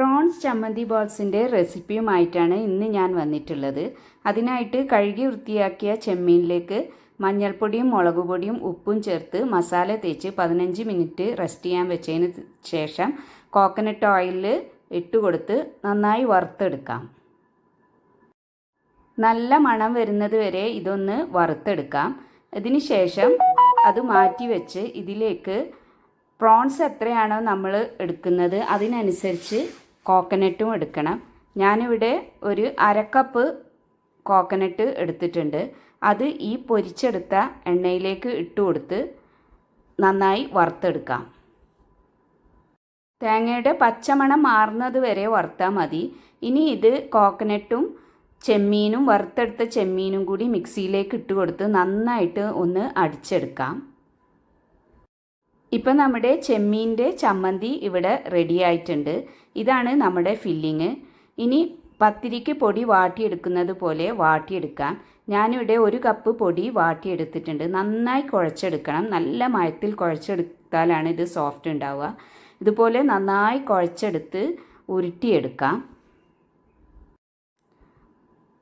Prawns ചമ്മന്തി ബോൾസിന്റെ റെസിപ്പിയുമായിട്ടാണ് ഇന്ന് ഞാൻ വന്നിട്ടുള്ളത്. അതിനായിട്ട് കഴുകി വൃത്തിയാക്കിയ ചെമ്മീനിലേക്ക് മഞ്ഞൾപ്പൊടിയും മുളക് പൊടിയും ഉപ്പും ചേർത്ത് മസാല തേച്ച് പതിനഞ്ച് മിനിറ്റ് റെസ്റ്റ് ചെയ്യാൻ വെച്ചതിന് ശേഷം കോക്കനട്ട് ഓയിലിൽ ഇട്ട് കൊടുത്ത് നന്നായി വറുത്തെടുക്കാം. നല്ല മണം വരുന്നത് വരെ ഇതൊന്ന് വറുത്തെടുക്കാം. ഇതിന് ശേഷം അത് മാറ്റി വെച്ച് ഇതിലേക്ക് പ്രോൺസ് എത്രയാണോ നമ്മൾ എടുക്കുന്നത് അതിനനുസരിച്ച് കോക്കനട്ടും എടുക്കണം. ഞാനിവിടെ ഒരു അരക്കപ്പ് കോക്കനട്ട് എടുത്തിട്ടുണ്ട്. അത് ഈ പൊരിച്ചെടുത്ത എണ്ണയിലേക്ക് ഇട്ട് കൊടുത്ത് നന്നായി വറുത്തെടുക്കാം. തേങ്ങയുടെ പച്ചമണം മാറുന്നത് വരെ വറുത്താൽ മതി. ഇനി ഇത് കോക്കനട്ടും ചെമ്മീനും വറുത്തെടുത്ത ചെമ്മീനും കൂടി മിക്സിയിലേക്ക് ഇട്ട് കൊടുത്ത് നന്നായിട്ട് ഒന്ന് അടിച്ചെടുക്കാം. ഇപ്പം നമ്മുടെ ചെമ്മീന്റെ ചമ്മന്തി ഇവിടെ റെഡി ആയിട്ടുണ്ട്. ഇതാണ് നമ്മുടെ ഫില്ലിങ് ഇനി പത്തിരിക്ക് പൊടി വാട്ടിയെടുക്കുന്നത് പോലെ വാട്ടിയെടുക്കാം. ഞാനിവിടെ ഒരു കപ്പ് പൊടി വാട്ടിയെടുത്തിട്ടുണ്ട്. നന്നായി കുഴച്ചെടുക്കണം. നല്ല മയത്തിൽ കുഴച്ചെടുത്താലാണ് ഇത് സോഫ്റ്റ് ഉണ്ടാവുക. ഇതുപോലെ നന്നായി കുഴച്ചെടുത്ത് ഉരുട്ടിയെടുക്കാം.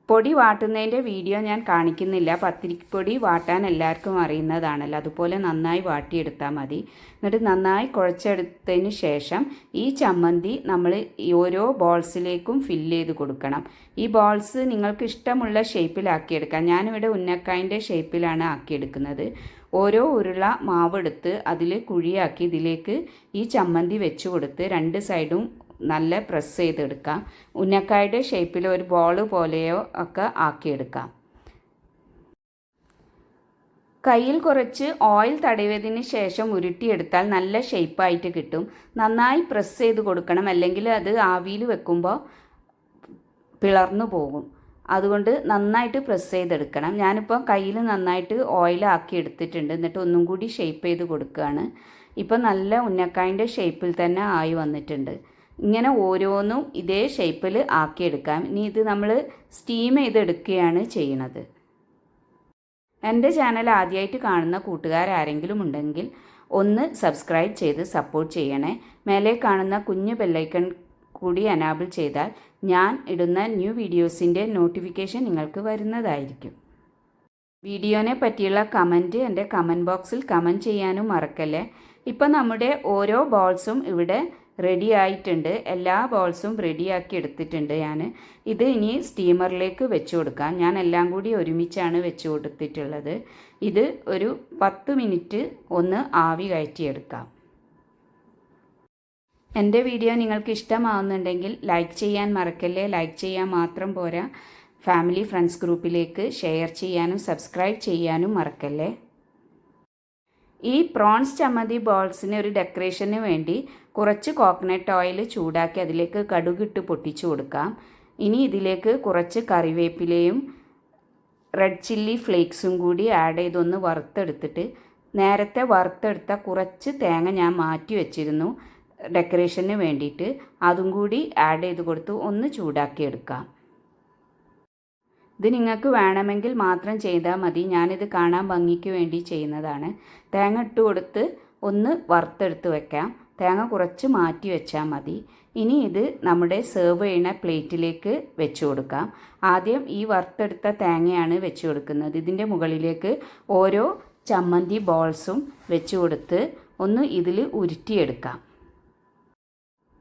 പൊടി വാട്ടുന്നതിന്റെ വീഡിയോ ഞാൻ കാണിക്കുന്നില്ല. പത്തിരിപ്പൊടി വാട്ടാൻ എല്ലാവർക്കും അറിയുന്നതാണല്ലോ. അതുപോലെ നന്നായി വാട്ടിയെടുത്താൽ മതി. എന്നിട്ട് നന്നായി കുഴച്ചെടുത്തതിന് ശേഷം ഈ ചമ്മന്തി നമ്മൾ ഓരോ ബോൾസിലേക്കും ഫില്ല് ചെയ്ത് കൊടുക്കണം. ഈ ബോൾസ് നിങ്ങൾക്ക് ഇഷ്ടമുള്ള ഷേപ്പിലാക്കിയെടുക്കാം. ഞാനിവിടെ ഉന്നക്കായന്റെ ഷേപ്പിലാണ് ആക്കിയെടുക്കുന്നത്. ഓരോ ഉരുള മാവെടുത്ത് അതിൽ കുഴിയാക്കി ഇതിലേക്ക് ഈ ചമ്മന്തി വെച്ച് കൊടുത്ത് രണ്ട് സൈഡും നല്ല പ്രസ് ചെയ്തെടുക്കാം. ഉന്നക്കായുടെ ഷേപ്പിൽ ഒരു ബോൾ പോലെയോ ഒക്കെ ആക്കിയെടുക്കാം. കയ്യിൽ കുറച്ച് ഓയിൽ തടവിയതിന് ശേഷം ഉരുട്ടിയെടുത്താൽ നല്ല ഷേപ്പായിട്ട് കിട്ടും. നന്നായി പ്രസ് ചെയ്ത് കൊടുക്കണം. അല്ലെങ്കിൽ അത് ആവിയിൽ വെക്കുമ്പോൾ പിളർന്നു പോകും. അതുകൊണ്ട് നന്നായിട്ട് പ്രസ് ചെയ്തെടുക്കണം. ഞാനിപ്പോൾ കയ്യിൽ നന്നായിട്ട് ഓയിൽ ആക്കി എടുത്തിട്ടുണ്ട്. എന്നിട്ട് ഒന്നും കൂടി ഷേപ്പ് ചെയ്ത് കൊടുക്കുകയാണ്. ഇപ്പോൾ നല്ല ഉന്നക്കായന്റെ ഷേപ്പിൽ തന്നെ ആയി വന്നിട്ടുണ്ട്. ഇങ്ങനെ ഓരോന്നും ഇതേ ഷേപ്പിൽ ആക്കിയെടുക്കാം. ഇനി ഇത് നമ്മൾ സ്റ്റീം ചെയ്തെടുക്കുകയാണ് ചെയ്യണത്. എന്റെ ചാനൽ ആദ്യമായിട്ട് കാണുന്ന കൂട്ടുകാരാരെങ്കിലും ഉണ്ടെങ്കിൽ ഒന്ന് സബ്സ്ക്രൈബ് ചെയ്ത് സപ്പോർട്ട് ചെയ്യണേ. മേലെ കാണുന്ന കുഞ്ഞു ബെല്ലൈക്കൺ കൂടി അനാബിൾ ചെയ്താൽ ഞാൻ ഇടുന്ന ന്യൂ വീഡിയോസിന്റെ നോട്ടിഫിക്കേഷൻ നിങ്ങൾക്ക് വരുന്നതായിരിക്കും. വീഡിയോനെ പറ്റിയുള്ള കമന്റ് എന്റെ കമന്റ് ബോക്സിൽ കമന്റ് ചെയ്യാനും മറക്കല്ലേ? ഇപ്പം നമ്മുടെ ഓരോ ബോൾസും ഇവിടെ റെഡി ആയിട്ടുണ്ട്. എല്ലാ ബോൾസും റെഡിയാക്കി എടുത്തിട്ടുണ്ട് ഞാൻ ഇത് ഇനി സ്റ്റീമറിലേക്ക് വെച്ച് കൊടുക്കാം. ഞാൻ എല്ലാം കൂടി ഒരുമിച്ചാണ് വെച്ച് കൊടുത്തിട്ടുള്ളത്. ഇത് ഒരു പത്ത് മിനിറ്റ് ഒന്ന് ആവി കയറ്റിയെടുക്കാം. എന്റെ വീഡിയോ നിങ്ങൾക്ക് ഇഷ്ടമാവുന്നുണ്ടെങ്കിൽ ലൈക്ക് ചെയ്യാൻ മറക്കല്ലേ? ലൈക്ക് ചെയ്യാൻ മാത്രം പോരാ. ഫാമിലി ഫ്രണ്ട്സ് ഗ്രൂപ്പിലേക്ക് ഷെയർ ചെയ്യാനും സബ്സ്ക്രൈബ് ചെയ്യാനും മറക്കല്ലേ? ഈ പ്രോൺസ് ചമ്മന്തി ബോൾസിന് ഒരു ഡെക്കറേഷന് വേണ്ടി കുറച്ച് കോക്കനട്ട് ഓയിൽ ചൂടാക്കി അതിലേക്ക് കടുകിട്ട് പൊട്ടിച്ചു കൊടുക്കാം. ഇനി ഇതിലേക്ക് കുറച്ച് കറിവേപ്പിലയും റെഡ് ചില്ലി ഫ്ലേക്സും കൂടി ആഡ് ചെയ്തൊന്ന് വറുത്തെടുത്തിട്ട് നേരത്തെ വറുത്തെടുത്ത കുറച്ച് തേങ്ങ ഞാൻ മാറ്റി വെച്ചിരുന്നു ഡെക്കറേഷന് വേണ്ടിയിട്ട്. അതും കൂടി ആഡ് ചെയ്ത് കൊടുത്ത് ഒന്ന് ചൂടാക്കി എടുക്കാം. ഇത് നിങ്ങൾക്ക് വേണമെങ്കിൽ മാത്രം ചെയ്താൽ മതി. ഞാനിത് കാണാൻ ഭംഗിക്ക് വേണ്ടി ചെയ്യുന്നതാണ്. തേങ്ങ ഇട്ട് കൊടുത്ത് ഒന്ന് വറുത്തെടുത്ത് വെക്കാം. തേങ്ങ കുറച്ച് മാറ്റി വെച്ചാൽ മതി. ഇനി ഇത് നമ്മുടെ സെർവ് ചെയ്യുന്ന പ്ലേറ്റിലേക്ക് വെച്ച് കൊടുക്കാം. ആദ്യം ഈ വറുത്തെടുത്ത തേങ്ങയാണ് വെച്ച് കൊടുക്കുന്നത്. ഇതിന്റെ മുകളിലേക്ക് ഓരോ ചമ്മന്തി ബോൾസും വെച്ച് കൊടുത്ത് ഒന്ന് ഇതിൽ ഉരുട്ടിയെടുക്കാം.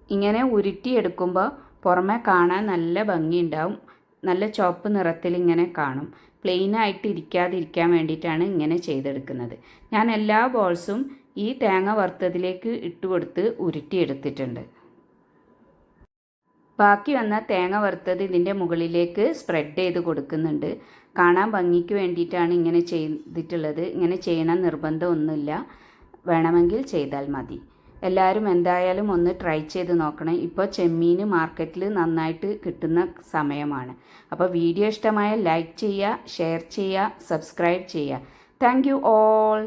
ഇങ്ങനെ ഉരുട്ടിയെടുക്കുമ്പോൾ പുറമെ കാണാൻ നല്ല ഭംഗിയുണ്ടാവും. നല്ല ചുവപ്പ് നിറത്തിൽ ഇങ്ങനെ കാണും. പ്ലെയിനായിട്ട് ഇരിക്കാതിരിക്കാൻ വേണ്ടിയിട്ടാണ് ഇങ്ങനെ ചെയ്തെടുക്കുന്നത്. ഞാൻ എല്ലാ ബോൾസും ഈ തേങ്ങ വറുത്തതിലേക്ക് ഇട്ട് കൊടുത്ത് ഉരുട്ടിയെടുത്തിട്ടുണ്ട്. ബാക്കി വന്ന തേങ്ങ വറുത്തത് ഇതിന്റെ മുകളിലേക്ക് സ്പ്രെഡ് ചെയ്ത് കൊടുക്കുന്നുണ്ട്. കാണാൻ ഭംഗിക്ക് വേണ്ടിയിട്ടാണ് ഇങ്ങനെ ചെയ്തിട്ടുള്ളത്. ഇങ്ങനെ ചെയ്യണം നിർബന്ധമൊന്നുമില്ല. വേണമെങ്കിൽ ചെയ്താൽ മതി. എല്ലാവരും എന്തായാലും ഒന്ന് ട്രൈ ചെയ്ത് നോക്കണം. ഇപ്പോൾ ചെമ്മീൻ മാർക്കറ്റിൽ നന്നായിട്ട് കിട്ടുന്ന സമയമാണ്. അപ്പോൾ വീഡിയോ ഇഷ്ടമായ ലൈക്ക് ചെയ്യുക ഷെയർ ചെയ്യുക സബ്സ്ക്രൈബ് ചെയ്യുക. Thank you all